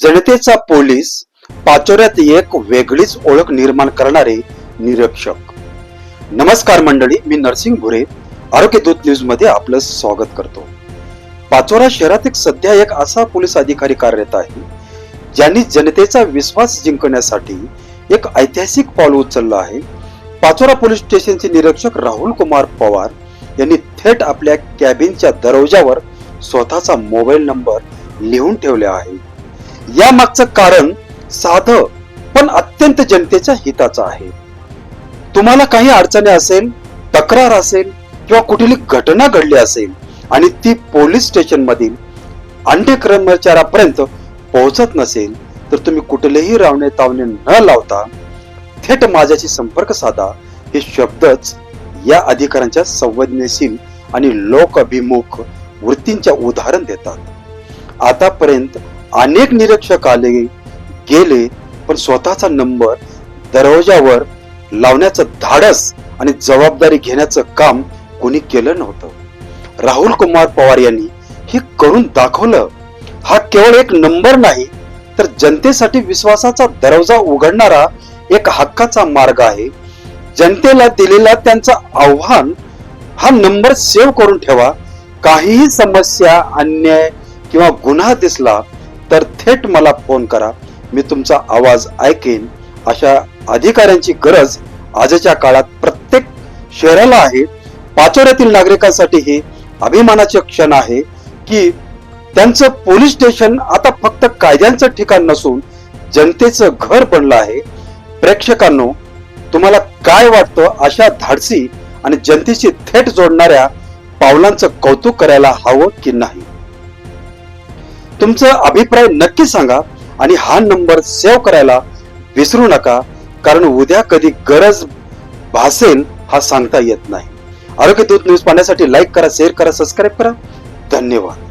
जनतेचा पोलीस पाचोऱ्यात एक वेगळीच ओळख निर्माण करणारे निरीक्षक. नमस्कार मंडळी मी नरसिंग भुरे आरोग्य दूत न्यूजमध्ये आपलं स्वागत करतो. पाचोरा शहरात एक सध्या एक असा पोलीस अधिकारी कार्यरत आहे ज्यांनी जनतेचा विश्वास जिंकण्यासाठी एक ऐतिहासिक पाऊल उचललं आहे. पाचोरा पोलीस स्टेशनचे निरीक्षक राहुल कुमार पवार यांनी थेट आपल्या कॅबिनच्या दरवाजावर स्वतःचा मोबाईल नंबर लिहून ठेवला आहे. या मागचं कारण साध पण अत्यंत जनतेच्या हिताचं आहे. तुम्हाला काही अडचणी असेल तक्रार असेल किंवा कुठली घटना घडली असेल आणि ती पोलीस स्टेशन मधील अंडे कर्मचाऱ्यापर्यंत पोहोचत नसेल तर तुम्ही कुठलेही रावणे तावणे न लावता थेट माझ्याशी संपर्क साधा. हे शब्दच या अधिकाऱ्यांच्या संवेदनशील आणि लोक अभिमुख वृत्तींच्या उदाहरण देतात. आतापर्यंत अनेक निरीक्षक आले गेले पण स्वतःचा नंबर दरवाजावर लावण्याचं धाडस आणि जबाबदारी घेण्याचं काम कोणी केलं नव्हतं. राहुल कुमार पवार यांनी हे करून दाखवलं हा केवळ एक नंबर नाही तर जनतेसाठी विश्वासाचा दरवाजा उघडणारा एक हक्काचा मार्ग आहे. जनतेला दिलेला त्यांचा आव्हान हा नंबर सेव्ह करून ठेवा. काहीही समस्या अन्याय किंवा गुन्हा दिसला थेट मला फोन करा. मी तुमचा आवाज ऐकेन. अशा अधिकाऱ्यांची गरज आजच्या काळात प्रत्येक शहराला आहे. पाचोऱ्यातील नागरिकांसाठी हे अभिमानाचे क्षण आहे की त्यांचं पोलीस स्टेशन आता फक्त कायद्यांचं ठिकाण नसून जनतेचं घर बनलं आहे. प्रेक्षकांनो तुम्हाला काय वाटतं अशा धाडसी आणि जनतेशी थेट जोडणाऱ्या पावलांचं कौतुक करायला हवं की नाही? तुमचा अभिप्राय नक्की सांगा आणि हा नंबर सेव्ह करायला विसरू नका कारण उद्या कधी गरज भासेल हा सांगता येत नाही. आरोग्य दूत न्यूज पाहण्यासाठी लाईक करा शेअर करा सबस्क्राईब करा. धन्यवाद.